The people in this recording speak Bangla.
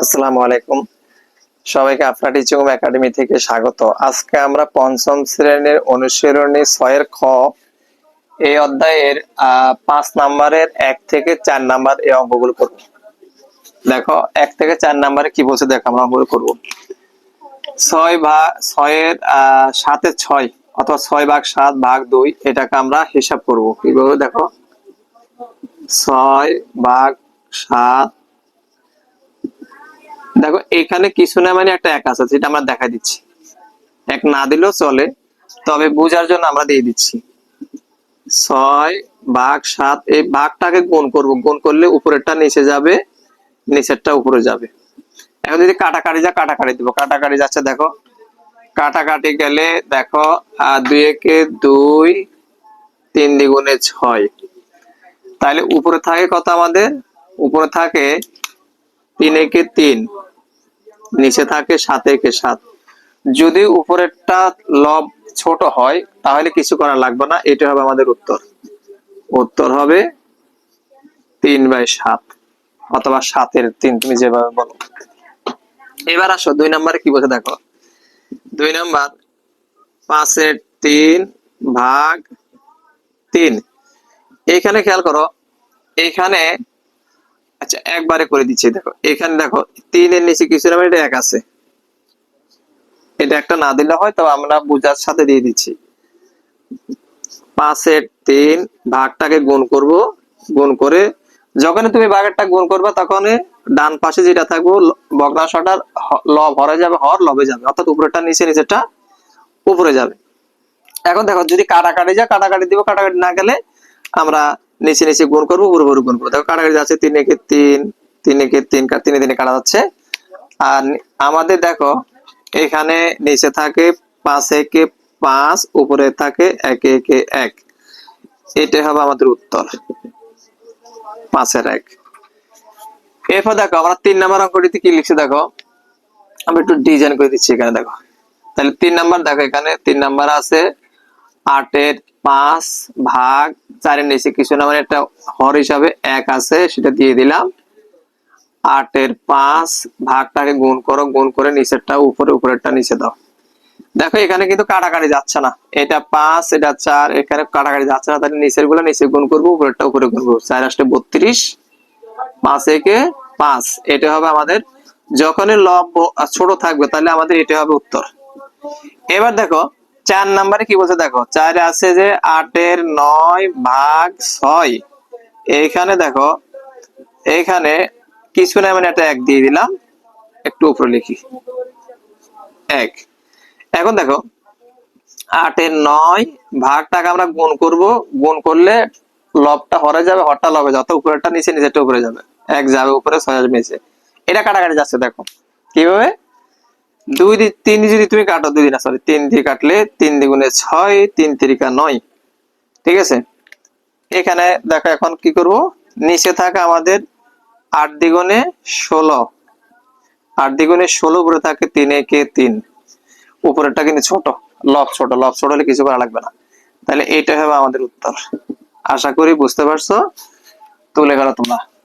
আসসালামু আলাইকুম। সবাইকে আপনার টিচিং একাডেমি থেকে স্বাগত। আজকে আমরা পঞ্চম শ্রেণির অনুশীলনী ছয়ের খ, এই অধ্যায়ের পাঁচ নাম্বারের এক থেকে চার নাম্বার এই অঙ্কগুলো করব। দেখো, এক থেকে চার নাম্বারে কি বলছে দেখো, আমরা অঙ্কগুলো করব। ছয় ভাগ ছয়ের সাতের ছয় অথবা ছয় ভাগ সাত ভাগ দুই, এটাকে আমরা হিসাব করব। কীভাবে দেখো? ছয় ভাগ সাত দেখো, এখানে কিছু না মানে একটা এক আছে, যেটা আমরা দেখা দিচ্ছি। এক না দিলেও চলে, তবে বোঝার জন্য আমরা দিয়ে দিচ্ছি। ছয় ভাগ সাত, এই ভাগটাকে গুণ করব। গুণ করলে উপরেরটা নিচে যাবে, নিচেরটা উপরে যাবে। এখন যদি কাটাকাটি যা কাটাকাটি দিব। কাটাকাটি যাচ্ছে, দেখো। কাটাকাটি গেলে, দেখো দুই একে দুই, তিন দ্বিগুণে ছয়। তাহলে উপরে থাকে কত আমাদের? উপরে থাকে তিন একে তিন। নিচে থাকে সাত একে সাত। যদি উপরেরটা লব ছোট হয়, তাহলে কিছু করা লাগবে না। এটা হবে আমাদের উত্তর। উত্তর হবে তিন বাই সাত, অথবা সাতের তিন, তুমি যেভাবে বলো। এবার আসো, দুই নম্বরে কি বলছে দেখো। দুই নাম্বার, পাঁচের তিন ভাগ তিন। এইখানে খেয়াল করো এইখানে আচ্ছা একবারে করে দিচ্ছি, দেখো। এখানে দেখো, তিনের নিচে কিছু না এটা এক আছে। এটা একটা না দিলে হয় তবে আমরা বুঝার সাথে দিয়ে দিচ্ছি। পাঁচের তিন ভাগটাকে গুণ করব, গুণ করে যখন তুমি ভাগেরটা গুণ করবে তখন ডান পাশে যেটা থাকব ভগ্নাংশটার হ- লব হরে যাবে, হর লবে যাবে, অর্থাৎ উপরেরটা নিচে, নিচেরটা উপরে যাবে। এখন দেখো, যদি কাটাকাটি যা কাটাকাটি দিব, কাটাকাটি না গেলে আমরা নিচে নিচে গুণ করব, উপরে উপরে গুণ করব। দেখো কাটাকাটি যাচ্ছে তিন একে তিন তিন একে তিন তিনে তিনে কাটা যাচ্ছে। আর আমাদের দেখো, এখানে নিচে থাকে পাঁচ একে পাঁচ, উপরে থাকে একে একে এক। এটাই হবে আমাদের উত্তর। পাঁচের এক। এরপর দেখো, আমরা তিন নাম্বার অঙ্কটিতে কি লিখছি দেখো? আমি একটু ডিজাইন করে দিচ্ছি এখানে দেখো। তাহলে তিন নাম্বার দেখো, এখানে তিন নাম্বার আছে, আটের পাঁচ, ভাগ চারের নিচে কিছু না মানে একটা হর হিসাবে এক আছে, সেটা দিয়ে দিলাম। আটের পাঁচ, ভাগটাকে গুণ করো, গুণ করে নিচেরটা উপরে, উপরেরটা নিচে দাও। দেখো, এখানে কিন্তু কাটাকাটি যাচ্ছে না। এটা পাঁচ, এটা চার, এখানে কাটাকাটি যাচ্ছে না। তাহলে নিচেরগুলো নিচে গুণ করব, উপরেরটা উপরে গুণ করব। চার আসলে বত্রিশ, পাঁচ একে পাঁচ। এটা হবে আমাদের, যখনই লব ছোট থাকবে, তাহলে আমাদের এটা হবে উত্তর। এবার দেখো চার নাম্বারে কি বলছে দেখো? চারে আছে যে আটের নয় ভাগ ছয়। এইখানে দেখো, এইখানে কিছু না মানে একটা এক দিয়ে দিলাম, একটু উপরে লিখি। এক। এখন দেখো, আটের নয় ভাগটাকে আমরা গুণ করব, গুণ করলে লবটা হরে যাবে, হরটা লবে, যত উপরেরটা নিচে নিচেটা উপরে যাবে। এক যাবে উপরে, ছয় আসবে নিচে। এটা কাটাকাটি যাচ্ছে, দেখো। কীভাবে? দুই তিন যদি তুমি কাটো, দুই দিন সরি তিন দিয়ে কাটলে তিন দ্বিগুণে ছয়, তিন তিরিকা নয়। ঠিক আছে? এখানে দেখো এখন কি করব? নিচে থাকা আমাদের আট দ্বিগুণে ষোলো। আট দ্বিগুণে ষোলো উপরে থাকে তিন, একে তিন। উপরেরটা কিন্তু ছোট, লব ছোট লব ছোট হলে কিছু করা লাগবে না। তাহলে এইটা হবে আমাদের উত্তর। আশা করি বুঝতে পারছ? তুলে গেল তোমরা।